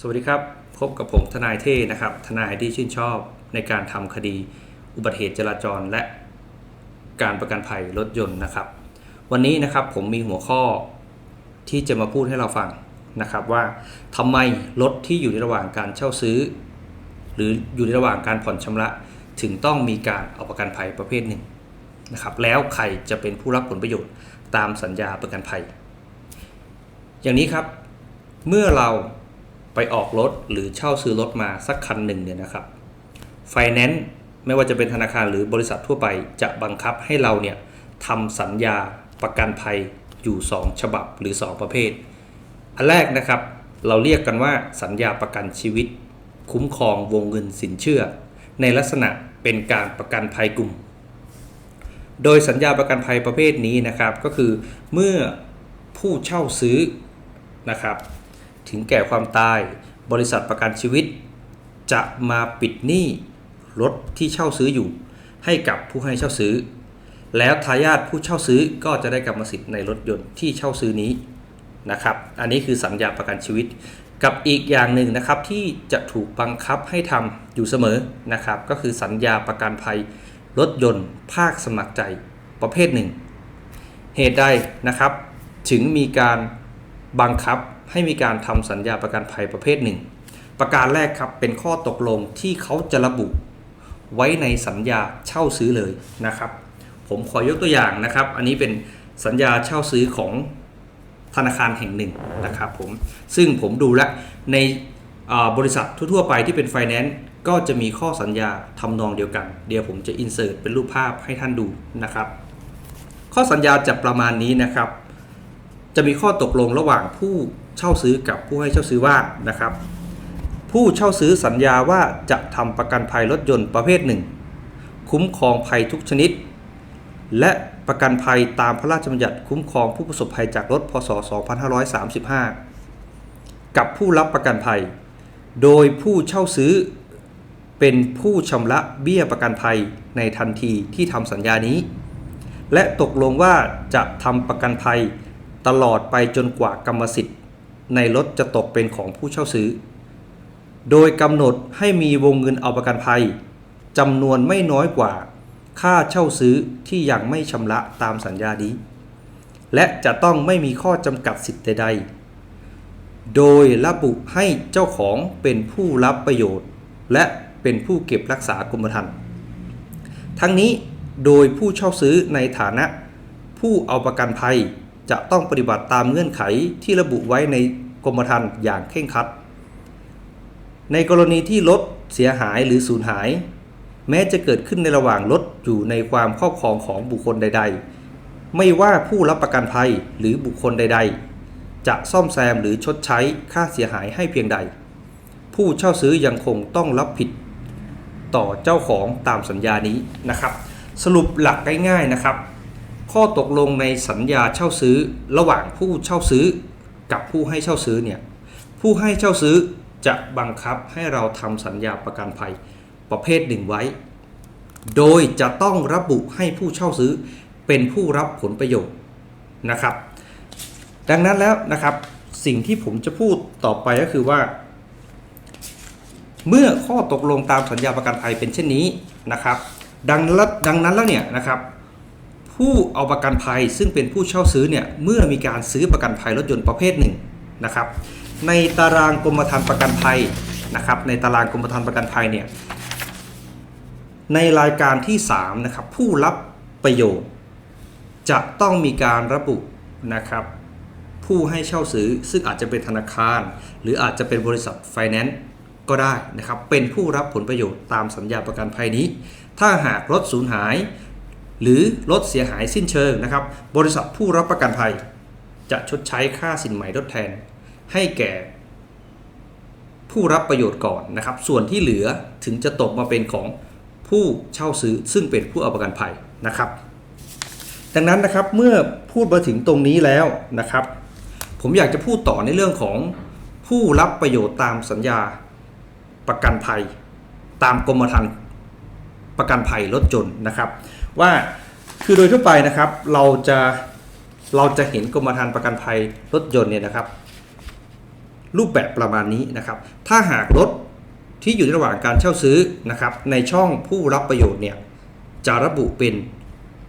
สวัสดีครับ พบกับผมทนายเท่นะครับ ทนายที่ชื่นชอบในการทำคดี อุบัติเหตุจราจรและการประกันภัยรถยนต์นะครับ วันนี้นะครับผมมีหัวข้อที่จะมาพูดให้เราฟังนะครับว่าทำไมรถที่อยู่ในระหว่างการเช่าซื้อ หรืออยู่ในระหว่างการผ่อนชำระ ถึงต้องมีการเอาประกันภัยประเภทหนึ่งนะครับ แล้วใครจะเป็นผู้รับผลประโยชน์ตามสัญญาประกันภัย อย่างนี้ครับเมื่อเรา ไปออกรถหรือเช่าซื้อรถมาสักคันหนึ่งเนี่ยนะครับไฟแนนซ์ไม่ว่าจะเป็นธนาคารหรือบริษัททั่วไปจะบังคับให้เราเนี่ยทำสัญญาประกันภัยอยู่ 2 ฉบับหรือ 2 ประเภท อันแรกนะครับ เราเรียกกันว่าสัญญาประกันชีวิต คุ้มครองวงเงินสินเชื่อ ในลักษณะเป็นการประกันภัยกลุ่ม โดยสัญญาประกันภัยประเภทนี้นะครับก็คือเมื่อผู้เช่าซื้อนะครับ ถึงแก่ความตาย บริษัทประกันชีวิต จะมาปิดหนี้รถที่เช่าซื้ออยู่ ให้กับผู้ให้เช่าซื้อ แล้วทายาทผู้เช่าซื้อก็จะได้กรรมสิทธิ์ในรถยนต์ที่เช่าซื้อนี้นะครับ อันนี้คือสัญญาประกันชีวิต กับอีกอย่างหนึ่งนะครับที่จะถูกบังคับให้ทำอยู่เสมอนะครับ ก็คือสัญญาประกันภัยรถยนต์ ภาคสมัครใจประเภทหนึ่ง เหตุใดนะครับ ถึงมีการบังคับ ให้มีการทำสัญญาประกันภัยประเภทหนึ่ง ประการแรกครับเป็นข้อตกลงที่เขาจะระบุไว้ในสัญญาเช่าซื้อเลยนะครับ ผมขอยกตัวอย่างนะครับ อันนี้เป็นสัญญาเช่าซื้อของธนาคารแห่งหนึ่งนะครับผมซึ่งผมดูแลในบริษัททั่วๆไปที่เป็นไฟแนนซ์ก็จะมีข้อสัญญาทำนองเดียวกัน เดี๋ยวผมจะอินเสิร์ตเป็นรูปภาพให้ท่านดูนะครับ ข้อสัญญาจะประมาณนี้นะครับ จะมีข้อตกลงระหว่างผู้ เช่าซื้อกับผู้ให้เช่าซื้อว่านะครับ ผู้เช่าซื้อสัญญาว่าจะทำประกันภัยรถยนต์ประเภทหนึ่ง คุ้มครองภัยทุกชนิด และประกันภัยตามพระราชบัญญัติคุ้มครองผู้ประสบภัยจากรถพศ 2535 กับผู้รับประกันภัย โดยผู้เช่าซื้อเป็นผู้ชำระเบี้ยประกันภัยในทันทีที่ทำสัญญานี้ และตกลงว่าจะทำประกันภัยตลอดไปจนกว่ากรรมสิทธิ์ ในรถจะตกเป็นของผู้เช่าซื้อ โดยกำหนดให้มีวงเงินเอาประกันภัยจำนวนไม่น้อยกว่า ค่าเช่าซื้อที่ยังไม่ชำระตามสัญญานี้ และจะต้องไม่มีข้อจำกัดสิทธิ์ใดๆ โดยระบุให้เจ้าของเป็นผู้รับประโยชน์ และเป็นผู้เก็บรักษากรมธรรม์ทั้งนี้โดยผู้เช่าซื้อในฐานะผู้เอาประกันภัย จะต้องปฏิบัติตามเงื่อนไขที่ระบุไว้ในกรมธรรม์อย่างเคร่งครัด ในกรณีที่รถเสียหายหรือสูญหาย แม้จะเกิดขึ้นในระหว่างรถอยู่ในความครอบครองของบุคคลใด ๆ ไม่ว่าผู้รับประกันภัยหรือบุคคลใด ๆ จะซ่อมแซมหรือชดใช้ค่าเสียหายให้เพียงใด ผู้เช่าซื้อยังคงต้องรับผิด ต่อเจ้าของตามสัญญานี้นะครับ สรุปหลักง่ายๆนะครับ ข้อตกลงในสัญญาเช่าซื้อระหว่างผู้เช่าซื้อกับผู้ให้เช่าซื้อเนี่ยผู้ให้เช่าซื้อจะบังคับให้เราทำสัญญาประกันภัยประเภทหนึ่งไว้ โดยจะต้องระบุให้ผู้เช่าซื้อเป็นผู้รับผลประโยชน์นะครับ ดังนั้นแล้วนะครับสิ่งที่ผมจะพูดต่อไปก็คือว่า เมื่อข้อตกลงตามสัญญาประกันภัยเป็นเช่นนี้นะครับ ดังนั้นดังนั้นแล้วเนี่ยนะครับ ผู้เอาประกันภัยซึ่งเป็นผู้เช่าซื้อเนี่ยเมื่อมีการซื้อประกันภัยรถยนต์ประเภทหนึ่งนะครับในตารางกรมธรรม์ประกันภัยนะครับในตารางกรมธรรม์ประกันภัยเนี่ยในรายการที่3นะครับผู้รับประโยชน์ จะต้องมีการระบุนะครับผู้ให้เช่าซื้อซึ่งอาจจะเป็นธนาคาร หรืออาจจะเป็นบริษัทไฟแนนซ์ก็ได้นะครับเป็นผู้รับผลประโยชน์ตามสัญญาประกันภัยนี้ ถ้าหากรถสูญหาย หรือรถเสียหายสิ้นเชิงนะครับ บริษัทผู้รับประกันภัย จะชดใช้ค่าสินใหม่ทดแทน ให้แก่ ผู้รับประโยชน์ก่อนนะครับ ส่วนที่เหลือถึงจะตกมาเป็นของผู้เช่าซื้อซึ่งเป็นผู้เอาประกันภัยนะครับ ดังนั้นนะครับเมื่อพูดมาถึงตรงนี้แล้วนะครับ ผมอยากจะพูดต่อในเรื่องของผู้รับประโยชน์ตามสัญญาประกันภัย ตามกรมธรรม์ ประกันภัยรถยนต์นะครับ ว่าคือโดยทั่วไปนะครับ เราจะเราจะเห็นกรมธรรม์ประกันภัยรถยนต์เนี่ยนะครับ รูปแบบประมาณนี้นะครับ ถ้าหากรถที่อยู่ในระหว่างการเช่าซื้อนะครับ ในช่องผู้รับประโยชน์เนี่ยจะระบุเป็น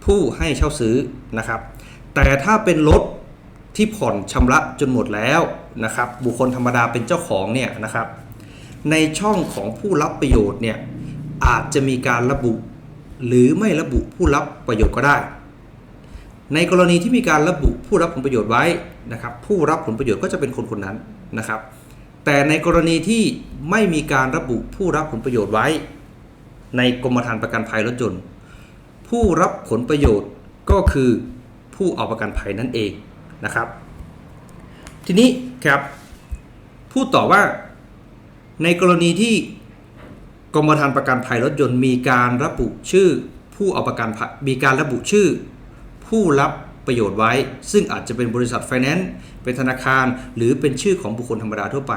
ผู้ให้เช่าซื้อนะครับ แต่ถ้าเป็นรถที่ผ่อนชำระจนหมดแล้วนะครับ บุคคลธรรมดาเป็นเจ้าของเนี่ยนะครับ ในช่องของผู้รับประโยชน์เนี่ย อาจจะมีการระบุ หรือไม่ระบุผู้รับประโยชน์ก็ได้ ในกรณีที่มีการระบุผู้รับผลประโยชน์ไว้นะครับ ผู้รับผลประโยชน์ก็จะเป็นคนคนนั้นนะครับ แต่ในกรณีที่ไม่มีการระบุผู้รับผลประโยชน์ไว้ ในกรมธรรม์ประกันภัยรถยนต์ผู้รับผลประโยชน์ก็คือผู้เอาประกันภัยนั่นเองนะครับ ทีนี้ครับ พูดต่อว่าในกรณีที่ กรมธรรม์ประกันภัยรถยนต์มีการระบุชื่อ ผู้เอาประกันภัยมีการระบุชื่อ ผู้รับประโยชน์ไว้ ซึ่งอาจจะเป็นบริษัทไฟแนนซ์เป็นธนาคาร หรือเป็นชื่อของบุคคลธรรมดาทั่วไป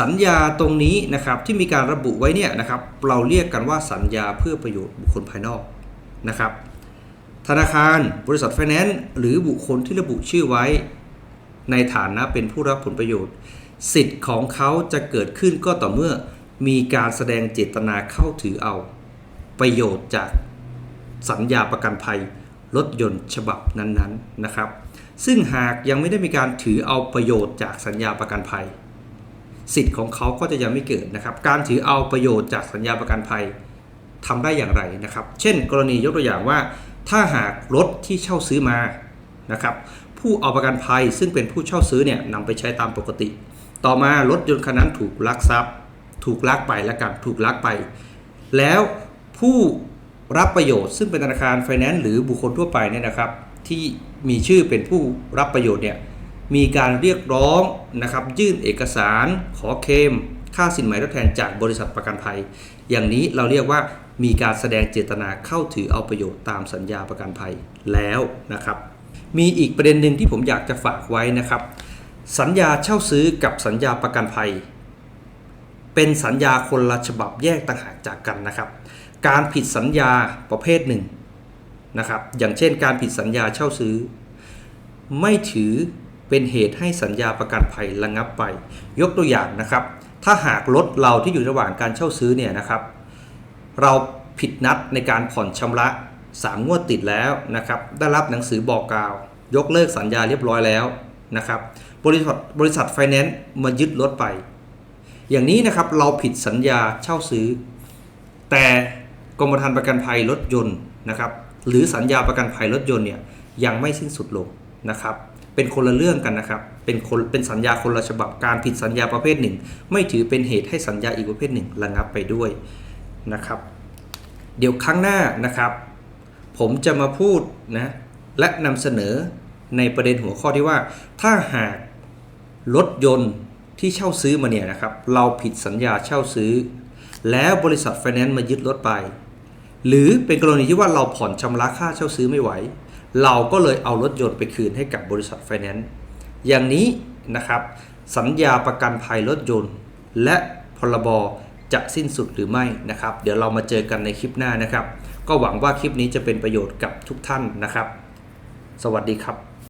สัญญาตรงนี้นะครับที่มีการระบุไว้เนี่ยนะครับเราเรียกกันว่าสัญญาเพื่อประโยชน์บุคคลภายนอกนะครับธนาคารบริษัทไฟแนนซ์หรือบุคคลที่ระบุชื่อไว้ ในฐานะเป็นผู้รับผลประโยชน์ สิทธิ์ของเขาจะเกิดขึ้นก็ต่อเมื่อ มีการแสดงเจตนาเข้าถือเอา ประโยชน์จากสัญญาประกันภัยรถยนต์ฉบับนั้นๆนะครับ ซึ่งหากยังไม่ได้มีการถือเอาประโยชน์จากสัญญาประกันภัย สิทธิ์ของเขาก็จะยังไม่เกิดนะครับ การถือเอาประโยชน์จากสัญญาประกันภัยทำได้อย่างไรนะครับ เช่น กรณียกตัวอย่างว่า ถ้าหากรถที่เช่าซื้อมานะครับผู้เอาประกันภัยซึ่งเป็นผู้เช่าซื้อเนี่ยนำไปใช้ตามปกติ ต่อมารถยนต์คันนั้นถูกลักทรัพย์ ถูกลักไปแล้วกันถูกลักไป แล้วผู้รับประโยชน์ซึ่งเป็นธนาคารไฟแนนซ์หรือบุคคลทั่วไปเนี่ยนะครับ ที่มีชื่อเป็นผู้รับประโยชน์เนี่ยมีการเรียกร้องนะครับยื่นเอกสาร ขอเคลมค่าสินไหมทดแทนจากบริษัทประกันภัย อย่างนี้เราเรียกว่ามีการแสดงเจตนาเข้าถือเอาประโยชน์ตามสัญญาประกันภัยแล้วนะครับ มีอีกประเด็นหนึ่งที่ผมอยากจะฝากไว้นะครับ สัญญาเช่าซื้อกับสัญญาประกันภัย เป็นสัญญาคนละฉบับแยกต่างหากจากกันนะครับ การผิดสัญญาประเภทหนึ่งนะครับ อย่างเช่นการผิดสัญญาเช่าซื้อ ไม่ถือเป็นเหตุให้สัญญาประกันภัยระงับไป ยกตัวอย่างนะครับ ถ้าหากรถเราที่อยู่ระหว่างการเช่าซื้อเนี่ยนะครับ เราผิดนัดในการผ่อนชำระ 3 งวดติดแล้วนะครับ ได้รับหนังสือบอกกล่าว ยกเลิกสัญญาเรียบร้อยแล้วนะครับ บริษัทบริษัทไฟแนนซ์มายึดรถไป อย่างนี้นะครับเราผิดสัญญาเช่าซื้อ แต่กรมธรรม์ประกันภัยรถยนต์นะครับหรือสัญญาประกันภัยรถยนต์เนี่ยยังไม่สิ้นสุดลงนะครับเป็นคนละเรื่องกันนะครับ เป็นคนเป็นสัญญาคนละฉบับการผิดสัญญาประเภทหนึ่ง ไม่ถือเป็นเหตุให้สัญญาอีกประเภทหนึ่งระงับไปด้วยนะครับ เดี๋ยวครั้งหน้านะครับ ผมจะมาพูดนะและนำเสนอในประเด็นหัวข้อที่ว่า ถ้าหากรถยนต์ ที่เช่าซื้อมาเนี่ยนะครับ เราผิดสัญญาเช่าซื้อ แล้วบริษัทไฟแนนซ์มายึดรถไป หรือเป็นกรณีที่ว่าเราผ่อนชำระค่าเช่าซื้อไม่ไหว เราก็เลยเอารถยนต์ไปคืนให้กับบริษัทไฟแนนซ์อย่างนี้นะครับ สัญญาประกันภัยรถยนต์ และพรบจะสิ้นสุดหรือไม่นะครับ เดี๋ยวเรามาเจอกันในคลิปหน้านะครับ ก็หวังว่าคลิปนี้จะเป็นประโยชน์กับทุกท่านนะครับ สวัสดีครับ